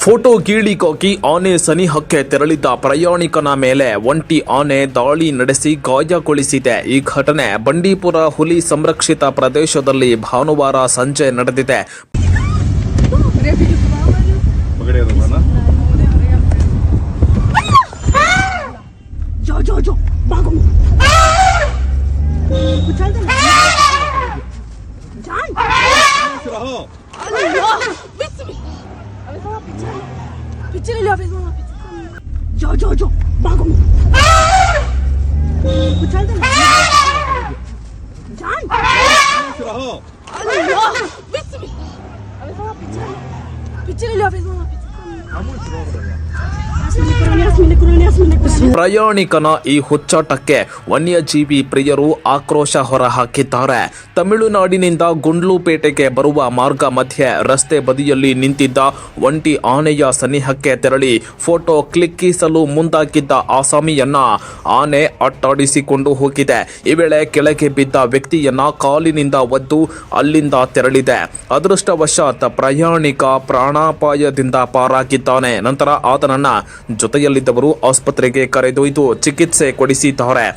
Photo ಕೀಳಿಕೋಕಿ ಆನೆ ಸನಿಹಕ್ಕೆ ತೆರಳಿದ್ದ ಪ್ರಯಾಣಿಕನ ಮೇಲೆ ಒಂಟಿ ಆನೆ ದಾಳಿ ನಡೆಸಿ ಗಾಯಗೊಳಿಸಿದೆ ಈ ಘಟನೆ ಬಂಡೀಪುರ ಹುಲಿ ಸಂರಕ್ಷಿತ ಪ್ರದೇಶದಲ್ಲಿ ಭಾನುವಾರ ಸಂಜೆ ನಡೆದಿದೆ Pitié, il avait besoin pitié. Jo, jo, jo, bango. Pitié, il avait besoin pitié. ಪ್ರಯಾಣಿಕನ ಈ ಹುಚ್ಚಾಟಕ್ಕೆ ವನ್ಯಜೀವಿ ಪ್ರಿಯರು ಆಕ್ರೋಶ ಹೊರಹಾಕಿದ್ದಾರೆ. ತಮಿಳುನಾಡಿನಿಂದ ಗುಂಡ್ಲುಪೇಟೆಗೆ ಬರುವ ಮಾರ್ಗ ಮಧ್ಯೆ ರಸ್ತೆ ಬದಿಯಲ್ಲಿ ನಿಂತಿದ್ದ ಒಂಟಿ ಆನೆಯ ಸನಿಹಕ್ಕೆ ತೆರಳಿ ಫೋಟೋ ಕ್ಲಿಕ್ಕಿಸಲು ಮುಂದಾಗಿದ್ದ ಆಸಾಮಿಯನ್ನ ಆನೆ ಅಟ್ಟಾಡಿಸಿಕೊಂಡು ಹೋಗಿದೆ. ಈ ವೇಳೆ ಕೆಳಗೆ ಬಿದ್ದ ವ್ಯಕ್ತಿಯನ್ನ ಕಾಲಿನಿಂದ ಒದ್ದು ಅಲ್ಲಿಂದ ತೆರಳಿದೆ. ಅದೃಷ್ಟವಶಾತ್ ಪ್ರಯಾಣಿಕ ಪ್ರಾಣಾಪಾಯದಿಂದ ಪಾರಾಗಿದ್ದಾನೆ. ನಂತರ ಆತನನ್ನ ಜೊತೆಯಲ್ಲಿದ್ದವರು ಆಸ್ಪತ್ರೆಗೆ ಕರೆದೊಯ್ದು ಚಿಕಿತ್ಸೆ ಕೊಡಿಸಿದ್ದಾರೆ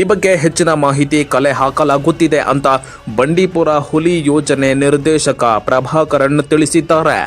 ಈ ಬಗ್ಗೆ ಹೆಚ್ಚಿನ ಮಾಹಿತಿ ಕಲೆ ಹಾಕಲಾಗುತ್ತಿದೆ ಅಂತ ಬಂಡೀಪುರ ಹುಲಿ ಯೋಜನೆ ನಿರ್ದೇಶಕ ಪ್ರಭಾಕರನ್ ತಿಳಿಸಿದ್ದಾರೆ.